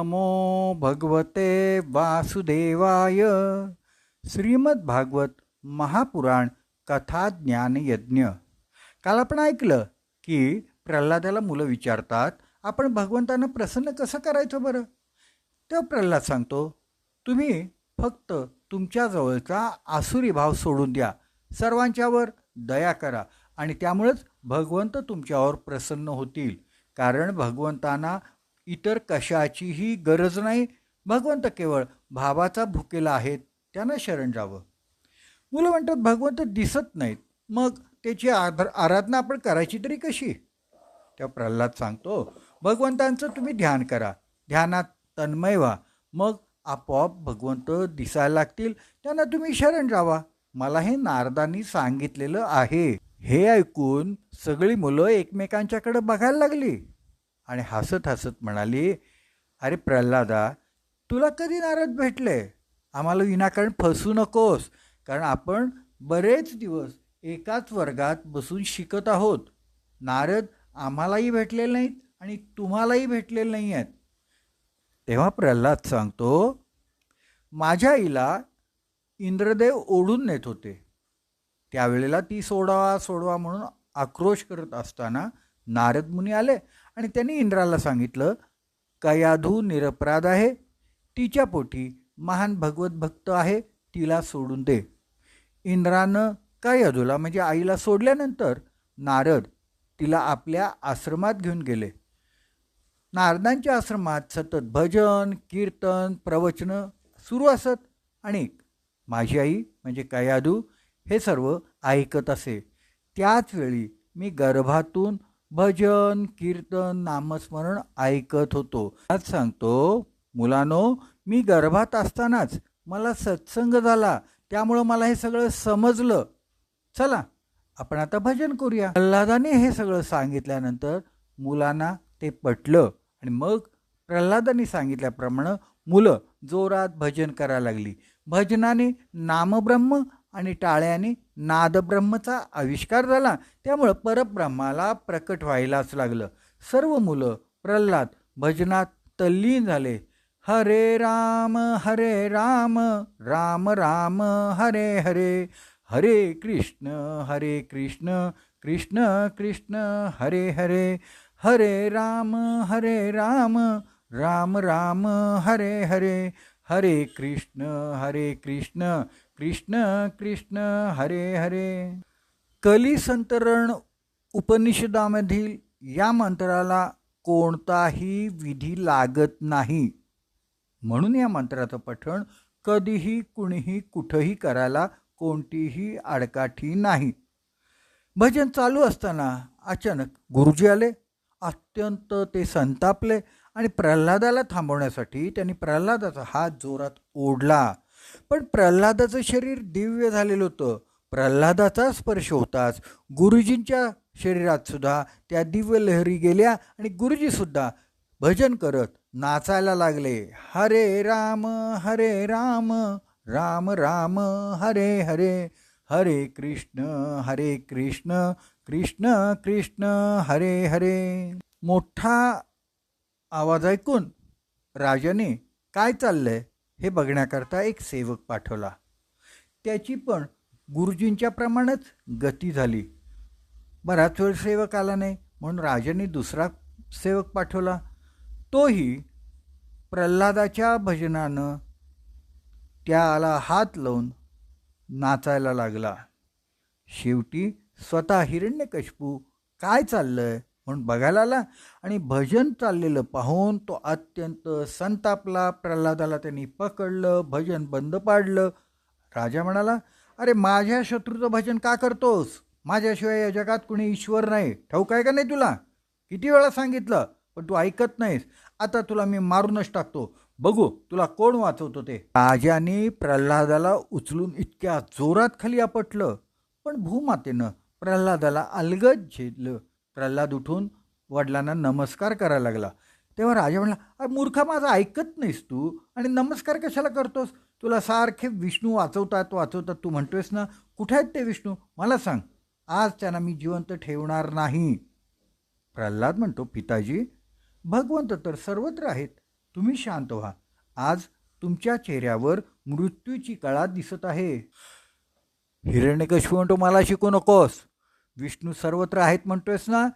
नमो भगवते वासुदेवाय. श्रीमद्भागवत महापुराण कथा ज्ञान यज्ञ काल आपण ऐकलं की प्रल्हादाला मुलं विचारतात आपण भगवंतांना प्रसन्न कसं करायचं बरं? तेव्हा प्रल्हाद सांगतो तुम्ही फक्त तुमच्याजवळचा आसुरी भाव सोडून द्या. सर्वांच्यावर दया करा आणि त्यामुळेच भगवंत तुमच्यावर प्रसन्न होतील. कारण भगवंतांना इतर कशाचीही गरज नाही. भगवंत केवळ भावाचा भुकेला आहेत त्यांना शरण जावं. मुलं म्हणतात भगवंत दिसत नाहीत. मग त्याची आधार आराधना आपण करायची तरी कशी? त्या प्रल्हाद सांगतो भगवंतांचं तुम्ही ध्यान करा. ध्यानात तन्मय व्हा. मग आपोआप भगवंत दिसायला लागतील. त्यांना तुम्ही शरण जावा. मला हे नारदांनी सांगितलेलं आहे. हे ऐकून सगळी मुलं एकमेकांच्याकडे बघायला लागली. आणि हसत हसत म्हणाली अरे प्रल्हादा तुला कधी नारद भेटले? आम्हाला विनाकारण फसू नकोस कारण आपण बरेच दिवस एकाच वर्गात बसून शिकत आहोत. नारद आम्हालाही भेटलेले नाहीत आणि तुम्हालाही भेटलेले नाही आहेत. तेव्हा प्रल्हाद सांगतो माझ्या आईला इंद्रदेव ओढून नेत होते. त्यावेळेला ती सोडावा सोडवा म्हणून आक्रोश करत असताना नारद मुनी आले आणि त्यांनी इंद्राला सांगितलं कयाधू निरपराध आहे तिच्या पोटी महान भगवत भक्त आहे तिला सोडून दे. इंद्रानं कयाधूला म्हणजे आईला सोडल्यानंतर नारद तिला आपल्या आश्रमात घेऊन गेले. नारदांच्या आश्रमात सतत भजन कीर्तन प्रवचनं सुरू असत आणि माझी आई म्हणजे कयादू हे सर्व ऐकत असे. त्याच वेळी मी गर्भातून भजन कीर्तन नामस्मरण ऐकत होतो. आज सांगतो मुलानो मी गर्भात असतानाच मला सत्संग झाला. त्यामुळं मला हे सगळं समजलं. चला आपण आता भजन करूया. प्रल्हादाने हे सगळं सांगितल्यानंतर मुलांना ते पटलं. आणि मग प्रल्हादाने सांगितल्याप्रमाणे मुलं जोरात भजन करायला लागली. भजनाने नामब्रह्म आणि टाळ्याने नादब्रह्मचा आविष्कार झाला. त्यामुळं परब्रह्माला प्रकट व्हायलाच लागलं. सर्व मुलं प्रल्हाद भजनात तल्लीन झाले. हरे राम हरे राम राम राम हरे हरे. हरे कृष्ण हरे कृष्ण कृष्ण कृष्ण हरे हरे. हरे राम हरे राम राम राम हरे हरे. हरे कृष्ण हरे कृष्ण कृष्ण कृष्ण हरे हरे. कलिसंतरण उपनिषदामधील या मंत्राला कोणताही विधी लागत नाही. म्हणून या मंत्राचं पठण कधीही कुणीही कुठंही करायला कोणतीही आडकाठी नाही. भजन चालू असताना अचानक गुरुजी आले अत्यंत ते संतापले आणि प्रल्हादाला थांबवण्यासाठी त्यांनी प्रल्हादाचा हात जोरात ओढला. पण प्रल्हादाचं शरीर दिव्य झालेलं होतं. प्रल्हादाचा स्पर्श होताच. गुरुजींच्या शरीरात सुद्धा त्या दिव्य लहरी गेल्या आणि गुरुजीसुद्धा भजन करत नाचायला लागले. हरे राम हरे राम राम राम हरे हरे. हरे कृष्ण हरे कृष्ण कृष्ण कृष्ण हरे हरे. मोठा आवाज ऐकून राजाने काय चाललंय? हे बघण्याकरता एक सेवक पाठवला. त्याची पण गुरुजींच्या प्रमाणेच गती झाली. बराच वेळ सेवक आला नाही म्हणून राजाने दुसरा सेवक पाठवला. तोही प्रल्हादाच्या भजनानं त्याला हात लावून नाचायला लागला. शेवटी स्वतः हिरण्यकशपू काय चाललं आहे म्हणून बघायला आला आणि भजन चाललेलं पाहून तो अत्यंत संतापला प्रल्हादाला त्यांनी पकडलं भजन बंद पाडलं. राजा म्हणाला अरे माझ्या शत्रूचं भजन का करतोस? माझ्याशिवाय या जगात कुणी ईश्वर नाही. ठाऊक आहे का नाही तुला? किती वेळा सांगितलं पण तू ऐकत नाहीस. आता तुला मी मारूनच टाकतो. बघू तुला कोण वाचवतो ते. राजाने प्रल्हादाला उचलून इतक्या जोरात खाली आपटलं पण भूमातेनं प्रल्हादाला अलगद झेदलं प्रल्हाद उठून वडिलांना नमस्कार करायला लागला. तेव्हा राजा म्हणला अरे मूर्खा माझं ऐकत नाहीस तू. आणि नमस्कार कशाला करतोस? तुला सारखे विष्णू वाचवतात वाचवतात. तू म्हणतोयस ना कुठे आहेत ते विष्णू? मला सांग. आज त्यांना मी जिवंत ठेवणार नाही. प्रल्हाद म्हणतो पिताजी भगवंत तर सर्वत्र आहेत. तुम्ही शांत व्हा. आज तुमच्या चेहऱ्यावर मृत्यूची कळा दिसत आहे. हिरण्यकशिपू म्हणतो मला शिकू नकोस. विष्णू सर्वत्र आहेत म्हणतोयस ना?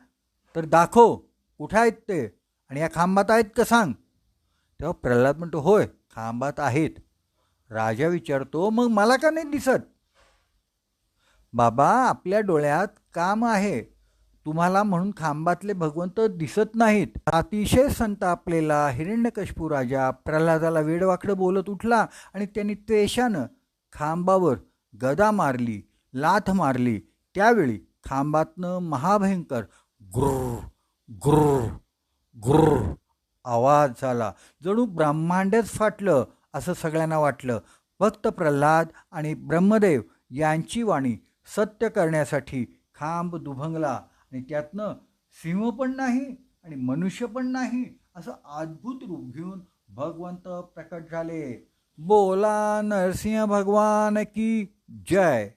तर दाखव कुठे आहेत ते? आणि या खांबात आहेत का सांग? तेव्हा प्रल्हाद म्हणतो होय खांबात आहेत. राजा विचारतो मग मला का नाही दिसत? बाबा आपल्या डोळ्यात काम आहे. तुम्हाला म्हणून खांबातले भगवंत दिसत नाहीत. अतिशय संतापलेला हिरण्यकशपू राजा प्रल्हादाला वेडवाकडं बोलत उठला आणि त्यांनी त्वेषानं खांबावर गदा मारली लाथ मारली. त्यावेळी खांबातनं महाभयंकर गुर्र गुर्र गुर्र आवाज झाला. जणू ब्रह्मांडच फाटलं असं सगळ्यांना वाटलं. फक्त प्रल्हाद आणि ब्रह्मदेव यांची वाणी सत्य करण्यासाठी खांब दुभंगला आणि त्यातनं सिंह पण नाही आणि मनुष्य पण नाही असं अद्भुत रूप घेऊन भगवंत प्रकट झाले. बोला नरसिंह भगवान की जय.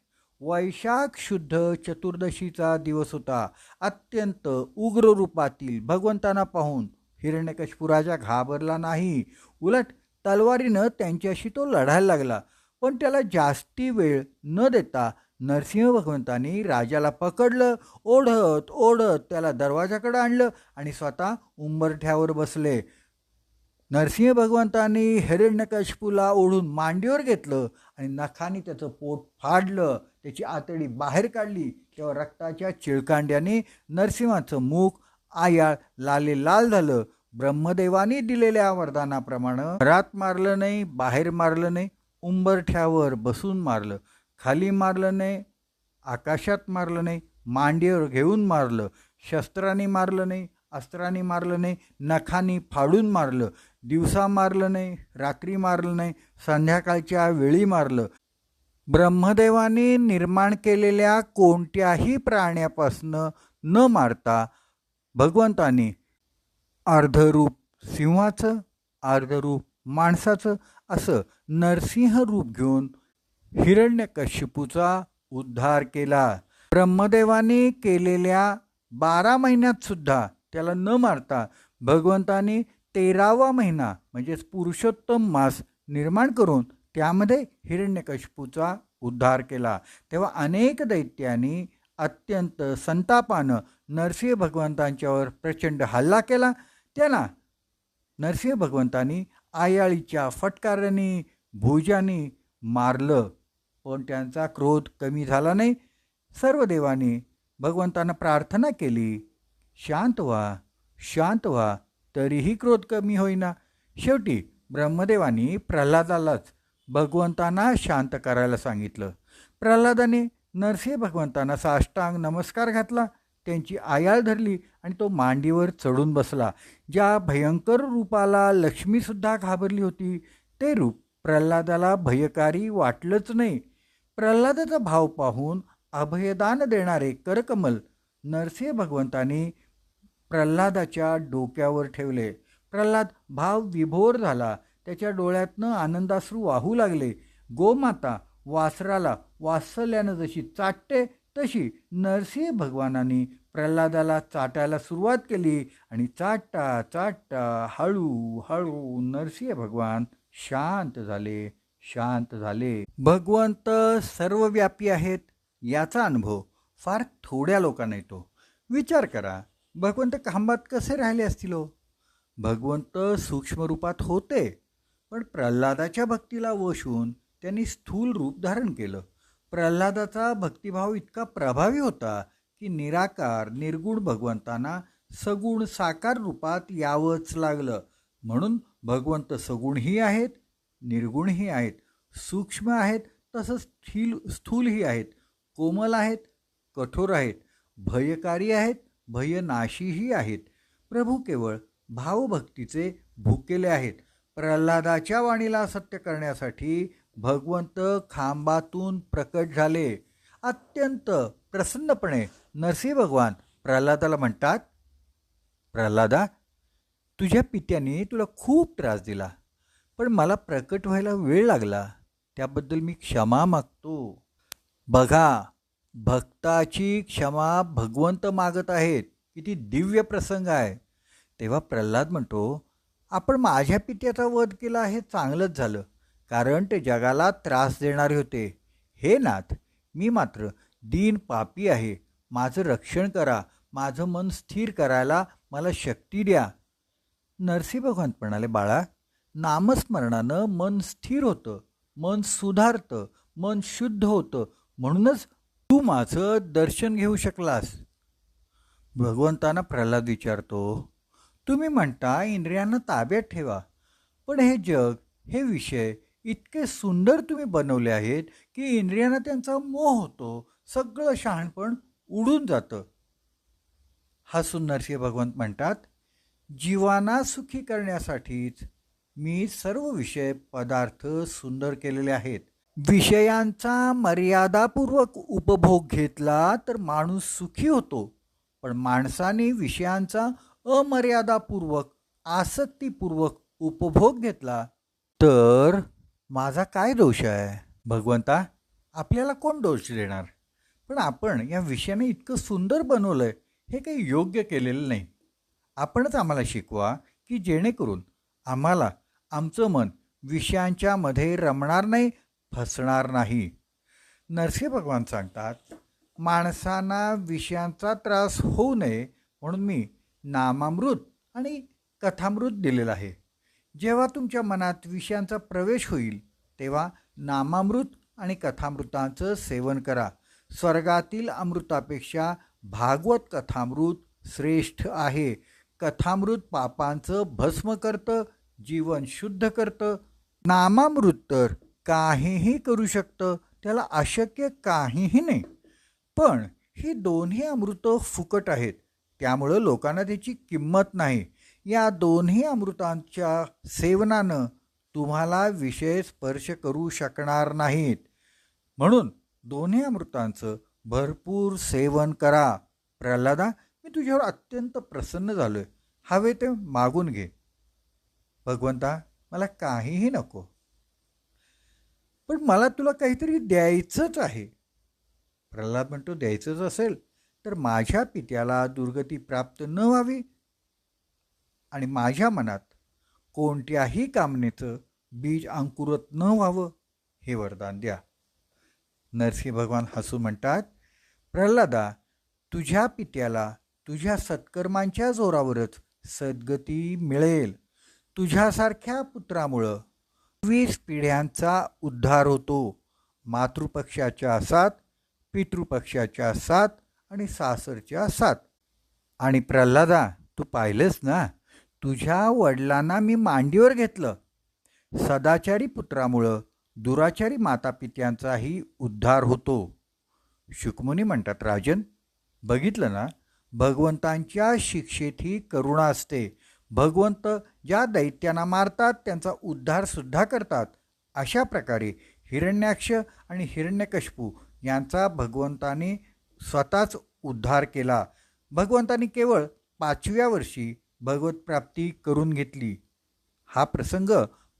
वैशाख शुद्ध चतुर्दशीचा दिवस होता. अत्यंत उग्र रूपातील भगवंतांना पाहून हिरण्यकशपू राजा घाबरला नाही. उलट तलवारीनं त्यांच्याशी तो लढायला लागला. पण त्याला जास्ती वेळ न देता नरसिंह भगवंतांनी राजाला पकडलं ओढत ओढत त्याला दरवाजाकडे आणलं आणि स्वतः उंबरठ्यावर बसले. नरसिंह भगवंतांनी हिरण्यकशपूला ओढून मांडीवर घेतलं आणि नखाने त्याचं पोट फाडलं. त्याची आतडी बाहेर काढली तेव्हा रक्ताच्या चिळकांड्याने नरसिंहाचं मुख आयाळ लाले लाल झालं. ब्रह्मदेवानी दिलेल्या वरदानाप्रमाणे घरात मारलं नाही बाहेर मारलं नाही उंबरठ्यावर बसून मारलं. खाली मारलं नाही आकाशात मारलं नाही मांडीवर घेऊन मारलं. शस्त्राने मारलं नाही अस्त्राने मारलं नाही नखानी फाडून मारलं. दिवसा मारलं नाही रात्री मारलं नाही संध्याकाळच्या वेळी मारलं. ब्रह्मदेवाने निर्माण केलेल्या कोणत्याही प्राण्यापासनं न मारता भगवंतानी अर्धरूप सिंहाचं अर्धरूप माणसाचं असं नरसिंह रूप घेऊन हिरण्यकश्यपूचा उद्धार केला. ब्रह्मदेवाने केलेल्या बारा महिन्यात सुद्धा त्याला न मारता भगवंताने तेरावा महिना म्हणजेच पुरुषोत्तम मास निर्माण करून त्यामध्ये हिरण्यकशपूचा उद्धार केला. तेव्हा अनेक दैत्यांनी अत्यंत संतापानं नरसिंह भगवंतांच्यावर प्रचंड हल्ला केला. त्याला नरसिंह भगवंतांनी आयाळीच्या फटकाराने भुजानी मारलं. पण त्यांचा क्रोध कमी झाला नाही. सर्व देवांनी भगवंतांना प्रार्थना केली शांत व्हा शांत व्हा तरीही क्रोध कमी होईना. शेवटी ब्रह्मदेवानी प्रल्हादालाच भगवंतांना शांत करायला सांगितलं. प्रल्हादाने नरसिंह भगवंतांना साष्टांग नमस्कार घातला. त्यांची आयाळ धरली आणि तो मांडीवर चढून बसला. ज्या भयंकर रूपाला लक्ष्मीसुद्धा घाबरली होती ते रूप प्रल्हादाला भयकारी वाटलंच नाही. प्रल्हादाचा भाव पाहून अभयदान देणारे करकमल नरसिंह भगवंतांनी प्रल्हादाच्या डोक्यावर ठेवले. प्रल्हाद भाव विभोर झाला. त्याच्या डोळ्यातनं आनंदाश्रू वाहू लागले. गोमाता वासराला वात्सल्यानं जशी चाटते तशी नरसिंह भगवानांनी प्रल्हादाला चाटायला सुरुवात केली आणि चाटता चाटता हळू हळू नरसिंह भगवान शांत झाले शांत झाले. भगवंत सर्वव्यापी आहेत याचा अनुभव फार थोड्या लोकांना येतो. विचार करा भगवंत खांबात कसे राहिले असतील हो? भगवंत सूक्ष्म रूपात होते. पण प्रल्हादाच्या भक्तीला वश होऊन त्यांनी स्थूल रूप धारण केलं. प्रल्हादाचा भक्तिभाव इतका प्रभावी होता की निराकार निर्गुण भगवंतांना सगुण साकार रूपात यावंच लागलं. म्हणून भगवंत सगुणही आहेत निर्गुणही आहेत सूक्ष्म आहेत तसंच स्थील स्थूलही आहेत कोमल आहेत कठोर आहेत भयकारी आहेत भयनाशीही आहेत. प्रभू केवळ भावभक्तीचे भुकेले आहेत. प्रल्हादाच्या वाणीला सत्य करण्यासाठी भगवंत खांबातून प्रकट झाले. अत्यंत प्रसन्नपणे नरसिंह भगवान प्रल्हादाला म्हणतात प्रल्हादा तुझ्या पित्याने तुला खूप त्रास दिला पण मला प्रकट व्हायला वेळ लागला. त्याबद्दल मी क्षमा मागतो. बघा भक्ताची क्षमा भगवंत मागत आहेत. किती दिव्य प्रसंग आहे. तेव्हा प्रल्हाद म्हणतो आपण माझ्या पित्याचा वध केला हे चांगलंच झालं कारण ते जगाला त्रास देणारे होते. हे नाथ मी मात्र दीन पापी आहे. माझं रक्षण करा. माझं मन स्थिर करायला मला शक्ती द्या. नरसिंह भगवंत म्हणाले बाळा नामस्मरणानं मन स्थिर होतं मन सुधारतं मन शुद्ध होतं. म्हणूनच तू माझं दर्शन घेऊ शकलास. भगवंतांना प्रल्हाद विचारतो तुम्ही म्हणता इंद्रियांना ताब्यात ठेवा. पण हे जग हे विषय इतके सुंदर तुम्ही बनवले आहेत की इंद्रियांना त्यांचा मोह होतो. सगळं शहाणपण उडून जातं. हसून नरसिंह भगवंत म्हणतात जीवाना सुखी करण्यासाठीच मी सर्व विषय पदार्थ सुंदर केलेले आहेत. विषयांचा मर्यादापूर्वक उपभोग घेतला तर माणूस सुखी होतो. पण माणसाने विषयांचा अमर्यादापूर्वक आसक्तीपूर्वक उपभोग घेतला तर माझा काय दोष आहे? भगवंता आपल्याला कोण दोष देणार? पण आपण या विषयाने इतकं सुंदर बनवलं आहे हे काही योग्य केलेलं नाही. आपणच आम्हाला शिकवा की जेणेकरून आम्हाला आमचं मन विषयांच्या मध्ये रमणार नाही फसणार नाही. नरसिंह भगवान सांगतात माणसांना विषयांचा त्रास होऊ नये म्हणून मी नामामृत आणि कथामृत दिलेलं आहे. जेव्हा तुमच्या मनात विषयांचा प्रवेश होईल तेव्हा नामामृत आणि कथामृतांचं सेवन करा. स्वर्गातील अमृतापेक्षा भागवत कथामृत श्रेष्ठ आहे. कथामृत पापांचं भस्म करतं जीवन शुद्ध करतं. नामामृत तर काहीही करू शकतं त्याला अशक्य काहीही नाही. पण ही दोन्ही अमृत फुकट आहेत. त्यामुळं लोकांना त्याची किंमत नाही. या दोन्ही अमृतांच्या सेवनानं तुम्हाला विषय स्पर्श करू शकणार नाहीत. म्हणून दोन्ही अमृतांचं भरपूर सेवन करा. प्रल्हादा मी तुझ्यावर अत्यंत प्रसन्न झालो आहे हवे ते मागून घे. भगवंता मला काहीही नको. पण मला तुला काहीतरी द्यायचंच आहे. प्रल्हाद म्हणतो द्यायचंच असेल. तर माझ्या पित्याला दुर्गती प्राप्त न व्हावी आणि माझ्या मनात कोणत्याही कामनेचं बीज अंकुरत न व्हावं हे वरदान द्या. नरसिंह भगवान हसू म्हणतात प्रल्हादा तुझ्या पित्याला तुझ्या सत्कर्मांच्या जोरावरच सद्गती मिळेल. तुझ्यासारख्या पुत्रामुळं वीस पिढ्यांचा उद्धार होतो. मातृपक्षाच्या सात पितृपक्षाच्या सात आणि सासरच्या सात. आणि प्रल्हादा तू पाहिलंस ना? तुझ्या वडिलांना मी मांडीवर घेतलं. सदाचारी पुत्रामुळं दुराचारी मातापित्यांचाही उद्धार होतो. शुकमुनी म्हणतात राजन बघितलं ना? भगवंतांच्या शिक्षेत ही करुणा असते. भगवंत ज्या दैत्यांना मारतात त्यांचा उद्धारसुद्धा करतात. अशा प्रकारे हिरण्याक्ष आणि हिरण्यकशपू यांचा भगवंताने स्वतःच उद्धार केला. भगवंतानी केवळ पाचव्या वर्षी भगवतप्राप्ती करून घेतली. हा प्रसंग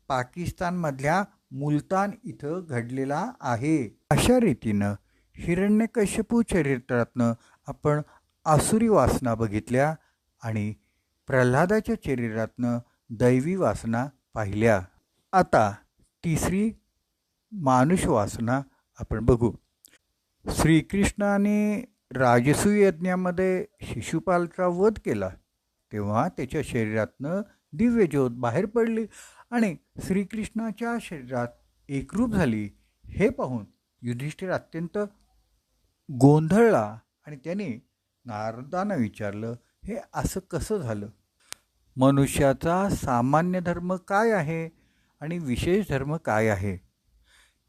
पाकिस्तानमधल्या मुलतान इथं घडलेला आहे. अशा रीतीनं हिरण्यकश्यपू चरित्रातनं आपण आसुरी वासना बघितल्या आणि प्रल्हादाच्या चरित्रातनं दैवी वासना पाहिल्या. आता तिसरी मानुष वासना आपण बघू. श्रीकृष्णाने राजसूय यज्ञामध्ये शिशुपालचा वध केला तेव्हा त्याच्या शरीरातनं दिव्यज्योत बाहेर पडली आणि श्रीकृष्णाच्या शरीरात एकरूप झाली. हे पाहून युधिष्ठिर अत्यंत गोंधळला आणि त्याने नारदांना विचारलं हे असं कसं झालं? मनुष्याचा सामान्य धर्म काय आहे आणि विशेष धर्म काय आहे?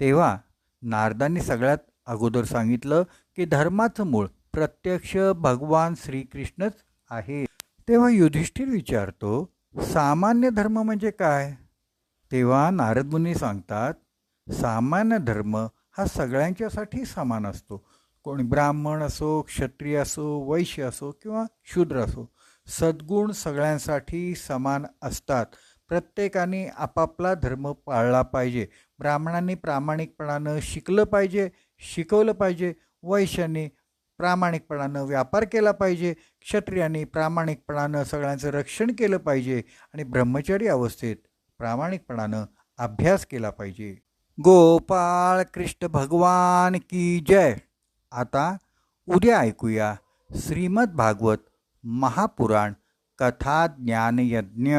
तेव्हा नारदांनी सगळ्यात अगोदर सांगितलं की धर्माचं मूळ प्रत्यक्ष भगवान श्रीकृष्णच आहे. तेव्हा युधिष्ठिर विचारतो सामान्य धर्म म्हणजे काय? तेव्हा नारदमुनी सांगतात सामान्य धर्म हा सगळ्यांच्यासाठी समान असतो. कोणी ब्राह्मण असो क्षत्रिय असो वैश्य असो किंवा शूद्र असो सद्गुण सगळ्यांसाठी समान असतात. प्रत्येकाने आपापला धर्म पाळला पाहिजे. ब्राह्मणांनी प्रामाणिकपणानं शिकलं पाहिजे शिकवलं पाहिजे. वैश्यांनी प्रामाणिकपणानं व्यापार केला पाहिजे. क्षत्रियांनी प्रामाणिकपणानं सगळ्यांचं रक्षण केलं पाहिजे आणि ब्रह्मचारी अवस्थेत प्रामाणिकपणानं अभ्यास केला पाहिजे. गोपाळ कृष्ण भगवान की जय. आता उद्या ऐकूया श्रीमद भागवत महापुराण कथा ज्ञानयज्ञ